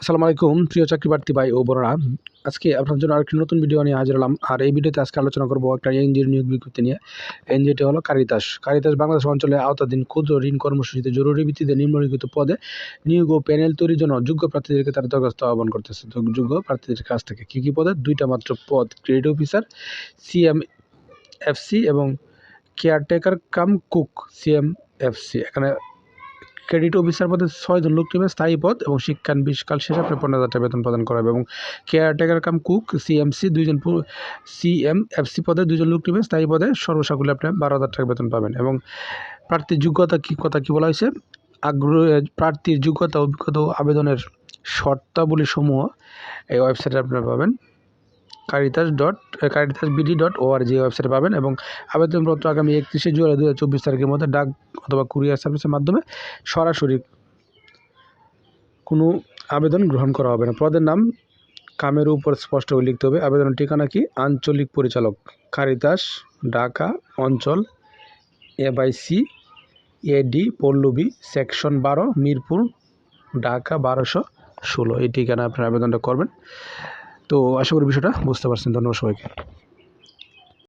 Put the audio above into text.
আসসালামু আলাইকুম, প্রিয় চাকরি প্রার্থী ভাই ও বোনেরা। আজকে আপনার জন্য আরেকটি নতুন ভিডিও নিয়ে হাজির হলাম। আর এই ভিডিওতে আজকে আলোচনা করব একটা এনজিওর নিয়োগ বিজ্ঞপ্তি নিয়ে। এনজিওটি হলো কারিতাস। কারিতাস বাংলাদেশ অঞ্চলে আওতাধীন ক্ষুদ্র ঋণ কর্মসূচিতে জরুরি ভিত্তিতে নিম্নলিখিত পদে নিয়োগ ও প্যানেল তৈরির জন্য যোগ্য প্রার্থীদেরকে তারা দরখাস্ত আহ্বান করতেছে। যোগ্য প্রার্থীদের কাছ থেকে কী কী পদে? দুইটা মাত্র পদ ক্রেডিট অফিসার সিএম এফসি এবং caretaker cum cook CM FC এখানে ক্রেডিট অফিসার পদে ছয়জন লোক নেবে স্থায়ী পদ এবং শিক্ষান বিশকাল শেষে আপনার পনেরো হাজার টাকা বেতন প্রদান করা হবে এবং কেয়ারটেকার কাম কুক, সিএমসি, দুইজন সিএম, এফসি পদে দুজন লোক নেবে স্থায়ী পদে সর্বসাকুল্যে আপনি বারো হাজার টাকা বেতন পাবেন এবং প্রার্থীর যোগ্যতা কী, কথা কী বলা হয়েছে? আগ্রহ প্রার্থীর যোগ্যতা, অভিজ্ঞতা আবেদনের শর্তাবলী সমূহ এই ওয়েবসাইটে আপনারা পাবেন। Caritas dot Caritas BD dot ORG ওয়েবসাইটে পাবেন এবং আবেদনপত্র আগামী একত্রিশে জুলাই দু হাজার চব্বিশ তারিখের মধ্যে ডাক অথবা কুরিয়ার সার্ভিসের মাধ্যমে সরাসরি কোনো আবেদন গ্রহণ করা হবে না। পদের নাম, কামের উপর স্পষ্ট লিখতে হবে। আবেদনের ঠিকানা কি? আঞ্চলিক পরিচালক, কারিতাস, ঢাকা, অঞ্চল, A by C AD Pallabi, section বারো, মিরপুর, ঢাকা বারোশো ষোলো। এই ঠিকানা আপনার আবেদনটা করবেন। তো আশা করি বিষয়টা বুঝতে পারছেন। ধন্যবাদ সবাইকে।